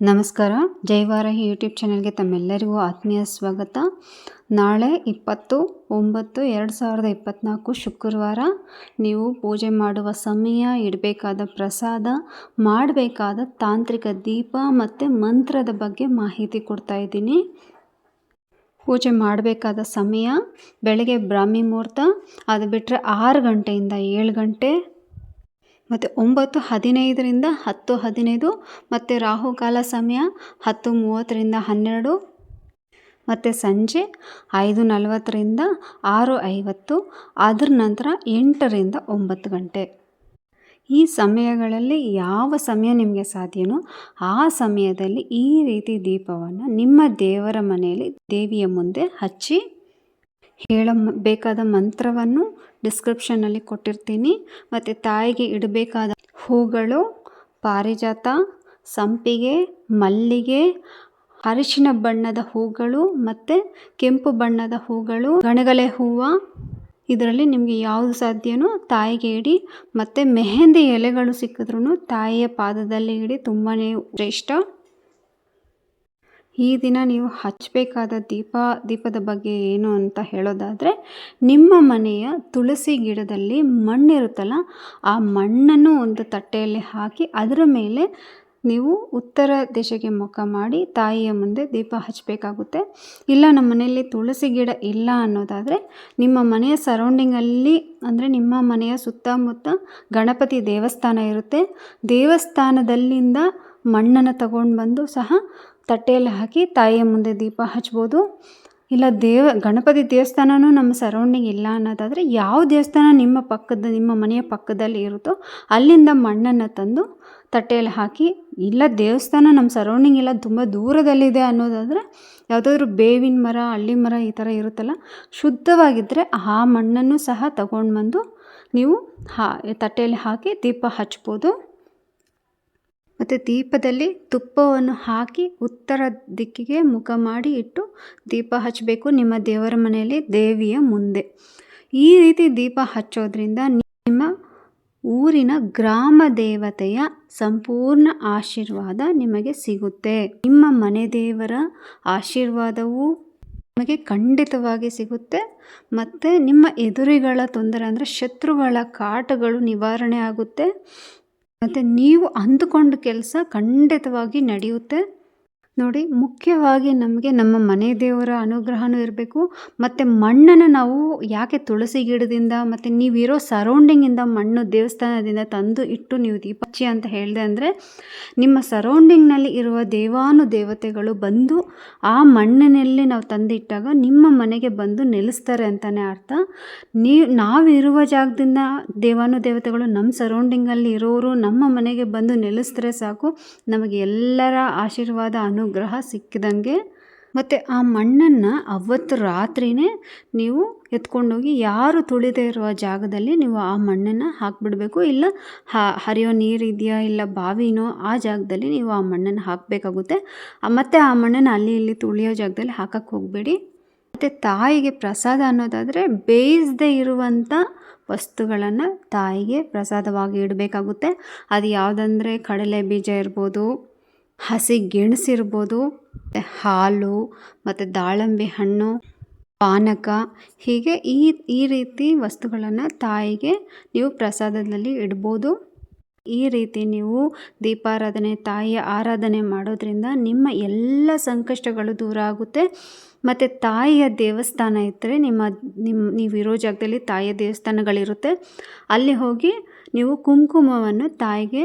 ನಮಸ್ಕಾರ. ಜೈವಾರಾಹಿ ಯೂಟ್ಯೂಬ್ ಚಾನಲ್ಗೆ ತಮ್ಮೆಲ್ಲರಿಗೂ ಆತ್ಮೀಯ ಸ್ವಾಗತ. ನಾಳೆ ಇಪ್ಪತ್ತು ಒಂಬತ್ತು ಎರಡು ಸಾವಿರದ ಇಪ್ಪತ್ತ್ನಾಲ್ಕು ಶುಕ್ರವಾರ ನೀವು ಪೂಜೆ ಮಾಡುವ ಸಮಯ, ಇಡಬೇಕಾದ ಪ್ರಸಾದ, ಮಾಡಬೇಕಾದ ತಾಂತ್ರಿಕ ದೀಪ ಮತ್ತು ಮಂತ್ರದ ಬಗ್ಗೆ ಮಾಹಿತಿ ಕೊಡ್ತಾ ಇದ್ದೀನಿ. ಪೂಜೆ ಮಾಡಬೇಕಾದ ಸಮಯ, ಬೆಳಗ್ಗೆ ಬ್ರಾಹ್ಮಿ ಮುಹೂರ್ತ, ಅದು ಬಿಟ್ಟರೆ ಆರು ಗಂಟೆಯಿಂದ ಏಳು ಗಂಟೆ. ಮತ್ತು ಒಂಬತ್ತು ಹದಿನೈದರಿಂದ ಹತ್ತು ಹದಿನೈದು, ಮತ್ತು ರಾಹುಕಾಲ ಸಮಯ ಹತ್ತು ಮೂವತ್ತರಿಂದ ಹನ್ನೆರಡು, ಮತ್ತು ಸಂಜೆ ಐದು ನಲವತ್ತರಿಂದ ಆರು ಐವತ್ತು ಅದರ ನಂತರ ಎಂಟರಿಂದ ಒಂಬತ್ತು ಗಂಟೆ. ಈ ಸಮಯಗಳಲ್ಲಿ ಯಾವ ಸಮಯ ನಿಮಗೆ ಸಾಧ್ಯನೋ ಆ ಸಮಯದಲ್ಲಿ ಈ ರೀತಿ ದೀಪವನ್ನು ನಿಮ್ಮ ದೇವರ ಮನೆಯಲ್ಲಿ ದೇವಿಯ ಮುಂದೆ ಹಚ್ಚಿ ಹೇಳ ಬೇಕಾದ ಮಂತ್ರವನ್ನು ಡಿಸ್ಕ್ರಿಪ್ಷನ್ನಲ್ಲಿ ಕೊಟ್ಟಿರ್ತೀನಿ. ಮತ್ತು ತಾಯಿಗೆ ಇಡಬೇಕಾದ ಹೂಗಳು, ಪಾರಿಜಾತ, ಸಂಪಿಗೆ, ಮಲ್ಲಿಗೆ, ಅರಿಶಿನ ಬಣ್ಣದ ಹೂಗಳು ಮತ್ತು ಕೆಂಪು ಬಣ್ಣದ ಹೂಗಳು, ಗಣಗಲೆ ಹೂವು. ಇದರಲ್ಲಿ ನಿಮಗೆ ಯಾವುದು ಸಾಧ್ಯನೋ ತಾಯಿಗೆ ಇಡಿ. ಮತ್ತು ಮೆಹೆಂದಿ ಎಲೆಗಳು ಸಿಕ್ಕಿದ್ರೂ ತಾಯಿಯ ಪಾದದಲ್ಲಿ ಇಡಿ ತುಂಬಾ ಶ್ರೇಷ್ಠ. ಈ ದಿನ ನೀವು ಹಚ್ಚಬೇಕಾದ ದೀಪ, ದೀಪದ ಬಗ್ಗೆ ಏನು ಅಂತ ಹೇಳೋದಾದರೆ, ನಿಮ್ಮ ಮನೆಯ ತುಳಸಿ ಗಿಡದಲ್ಲಿ ಮಣ್ಣಿರುತ್ತಲ್ಲ, ಆ ಮಣ್ಣನ್ನು ಒಂದು ತಟ್ಟೆಯಲ್ಲಿ ಹಾಕಿ ಅದರ ಮೇಲೆ ನೀವು ಉತ್ತರ ದಿಶೆಗೆ ಮುಖ ಮಾಡಿ ತಾಯಿಯ ಮುಂದೆ ದೀಪ ಹಚ್ಚಬೇಕಾಗುತ್ತೆ. ಇಲ್ಲ, ನಮ್ಮ ಮನೆಯಲ್ಲಿ ತುಳಸಿ ಗಿಡ ಇಲ್ಲ ಅನ್ನೋದಾದರೆ, ನಿಮ್ಮ ಮನೆಯ ಸರೌಂಡಿಂಗಲ್ಲಿ ಅಂದರೆ ನಿಮ್ಮ ಮನೆಯ ಸುತ್ತಮುತ್ತ ಗಣಪತಿ ದೇವಸ್ಥಾನ ಇರುತ್ತೆ. ದೇವಸ್ಥಾನದಲ್ಲಿಂದ ಮಣ್ಣನ್ನು ತಗೊಂಡು ಬಂದು ಸಹ ತಟ್ಟೆಯಲ್ಲಿ ಹಾಕಿ ತಾಯಿಯ ಮುಂದೆ ದೀಪ ಹಚ್ಬೋದು. ಇಲ್ಲ ದೇವ, ಗಣಪತಿ ದೇವಸ್ಥಾನವೂ ನಮ್ಮ ಸರೌಂಡಿಂಗ್ ಇಲ್ಲ ಅನ್ನೋದಾದರೆ ಯಾವ ದೇವಸ್ಥಾನ ನಿಮ್ಮ ಪಕ್ಕದ, ನಿಮ್ಮ ಮನೆಯ ಪಕ್ಕದಲ್ಲಿ ಇರುತ್ತೋ ಅಲ್ಲಿಂದ ಮಣ್ಣನ್ನು ತಂದು ತಟ್ಟೆಯಲ್ಲಿ ಹಾಕಿ, ಇಲ್ಲ ದೇವಸ್ಥಾನ ನಮ್ಮ ಸರೌಂಡಿಂಗ್ ಎಲ್ಲ ತುಂಬ ದೂರದಲ್ಲಿದೆ ಅನ್ನೋದಾದರೆ ಯಾವುದಾದ್ರೂ ಬೇವಿನ ಮರ, ಹಳ್ಳಿ ಮರ ಈ ಥರ ಇರುತ್ತಲ್ಲ, ಶುದ್ಧವಾಗಿದ್ದರೆ ಆ ಮಣ್ಣನ್ನು ಸಹ ತಗೊಂಡು ಬಂದು ನೀವು ಹಾ, ತಟ್ಟೆಯಲ್ಲಿ ಹಾಕಿ ದೀಪ ಹಚ್ಬೋದು. ಮತ್ತು ದೀಪದಲ್ಲಿ ತುಪ್ಪವನ್ನು ಹಾಕಿ ಉತ್ತರ ದಿಕ್ಕಿಗೆ ಮುಖ ಮಾಡಿ ಇಟ್ಟು ದೀಪ ಹಚ್ಚಬೇಕು ನಿಮ್ಮ ದೇವರ ಮನೆಯಲ್ಲಿ ದೇವಿಯ ಮುಂದೆ. ಈ ರೀತಿ ದೀಪ ಹಚ್ಚೋದ್ರಿಂದ ನಿಮ್ಮ ಊರಿನ ಗ್ರಾಮ ದೇವತೆಯ ಸಂಪೂರ್ಣ ಆಶೀರ್ವಾದ ನಿಮಗೆ ಸಿಗುತ್ತೆ. ನಿಮ್ಮ ಮನೆ ದೇವರ ಆಶೀರ್ವಾದವು ನಿಮಗೆ ಖಂಡಿತವಾಗಿ ಸಿಗುತ್ತೆ. ಮತ್ತು ನಿಮ್ಮ ಎದುರಿಗಳ ತೊಂದರೆ ಅಂದರೆ ಶತ್ರುಗಳ ಕಾಟಗಳು ನಿವಾರಣೆ ಆಗುತ್ತೆ. ಮತ್ತು ನೀವು ಅಂದುಕೊಂಡ ಕೆಲಸ ಖಂಡಿತವಾಗಿ ನಡೆಯುತ್ತೆ. ನೋಡಿ, ಮುಖ್ಯವಾಗಿ ನಮಗೆ ನಮ್ಮ ಮನೆ ದೇವರ ಅನುಗ್ರಹವೂ ಇರಬೇಕು. ಮತ್ತು ಮಣ್ಣನ್ನು ನಾವು ಯಾಕೆ ತುಳಸಿ ಗಿಡದಿಂದ ಮತ್ತು ನೀವಿರೋ ಸರೌಂಡಿಂಗಿಂದ ಮಣ್ಣು ದೇವಸ್ಥಾನದಿಂದ ತಂದು ಇಟ್ಟು ನೀವು ದೀಪ ಹಚ್ಚಿ ಅಂತ ಹೇಳಿದೆ ಅಂದರೆ, ನಿಮ್ಮ ಸರೌಂಡಿಂಗ್ನಲ್ಲಿ ಇರುವ ದೇವಾನು ದೇವತೆಗಳು ಬಂದು ಆ ಮಣ್ಣಿನಲ್ಲಿ ನಾವು ತಂದಿಟ್ಟಾಗ ನಿಮ್ಮ ಮನೆಗೆ ಬಂದು ನೆಲೆಸ್ತಾರೆ ಅಂತಲೇ ಅರ್ಥ. ನೀವು ನಾವಿರುವ ಜಾಗದಿಂದ ದೇವಾನು ದೇವತೆಗಳು ನಮ್ಮ ಸರೌಂಡಿಂಗಲ್ಲಿ ಇರೋರು ನಮ್ಮ ಮನೆಗೆ ಬಂದು ನೆಲೆಸಿದ್ರೆ ಸಾಕು. ನಮಗೆ ಎಲ್ಲರ ಆಶೀರ್ವಾದ, ಅನು ಅನುಗ್ರಹ ಸಿಕ್ಕಿದಂಗೆ ಮತ್ತು ಆ ಮಣ್ಣನ್ನು ಅವತ್ತು ರಾತ್ರಿಯೇ ನೀವು ಎತ್ಕೊಂಡೋಗಿ ಯಾರು ತುಳಿದೇ ಇರುವ ಜಾಗದಲ್ಲಿ ನೀವು ಆ ಮಣ್ಣನ್ನು ಹಾಕ್ಬಿಡಬೇಕು ಇಲ್ಲ ಹರಿಯೋ ನೀರಿದೆಯಾ ಇಲ್ಲ ಬಾವಿನೋ ಆ ಜಾಗದಲ್ಲಿ ನೀವು ಆ ಮಣ್ಣನ್ನು ಹಾಕಬೇಕಾಗುತ್ತೆ. ಮತ್ತು ಆ ಮಣ್ಣನ್ನು ಅಲ್ಲಿ ಇಲ್ಲಿ ತುಳಿಯೋ ಜಾಗದಲ್ಲಿ ಹಾಕಕ್ಕೆ ಹೋಗಬೇಡಿ. ಮತ್ತು ತಾಯಿಗೆ ಪ್ರಸಾದ ಅನ್ನೋದಾದರೆ ಬೇಯಿಸದೇ ಇರುವಂಥ ವಸ್ತುಗಳನ್ನು ತಾಯಿಗೆ ಪ್ರಸಾದವಾಗಿ ಇಡಬೇಕಾಗುತ್ತೆ. ಅದು ಯಾವುದಂದರೆ ಕಡಲೆ ಬೀಜ ಇರ್ಬೋದು ಹಸಿ ಗೆಣಸಿರ್ಬೋದು ಹಾಲು, ಮತ್ತು ದಾಳಿಂಬೆ ಹಣ್ಣು, ಪಾನಕ. ಹೀಗೆ ಈ ಈ ರೀತಿ ವಸ್ತುಗಳನ್ನು ತಾಯಿಗೆ ನೀವು ಪ್ರಸಾದದಲ್ಲಿ ಇಡ್ಬೋದು. ಈ ರೀತಿ ನೀವು ದೀಪಾರಾಧನೆ, ತಾಯಿಯ ಆರಾಧನೆ ಮಾಡೋದ್ರಿಂದ ನಿಮ್ಮ ಎಲ್ಲ ಸಂಕಷ್ಟಗಳು ದೂರ ಆಗುತ್ತೆ. ಮತ್ತು ತಾಯಿಯ ದೇವಸ್ಥಾನ ಇದ್ದರೆ ನಿಮ್ಮ ನಿಮ್ಮ ನೀವು ಇರೋ ಜಾಗದಲ್ಲಿ ತಾಯಿಯ ದೇವಸ್ಥಾನಗಳಿರುತ್ತೆ. ಅಲ್ಲಿ ಹೋಗಿ ನೀವು ಕುಂಕುಮವನ್ನು ತಾಯಿಗೆ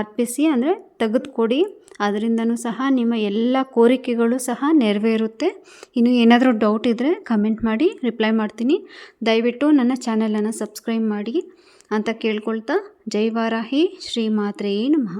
ಅರ್ಪಿಸಿ ಅಂದರೆ ತೆಗೆದುಕೊಡಿ. ಅದರಿಂದನೂ ಸಹ ನಿಮ್ಮ ಎಲ್ಲ ಕೋರಿಕೆಗಳು ಸಹ ನೆರವೇರುತ್ತೆ. ಇನ್ನು ಏನಾದರೂ ಡೌಟ್ ಇದ್ದರೆ ಕಮೆಂಟ್ ಮಾಡಿ ರಿಪ್ಲೈ ಮಾಡ್ತೀನಿ. ದಯವಿಟ್ಟು ನನ್ನ ಚಾನಲನ್ನು ಸಬ್ಸ್ಕ್ರೈಬ್ ಮಾಡಿ ಅಂತ ಕೇಳ್ಕೊಳ್ತಾ, ಜೈ ವಾರಾಹಿ, ಶ್ರೀ ಮಾತ್ರೆಯೇ ನಮಃ.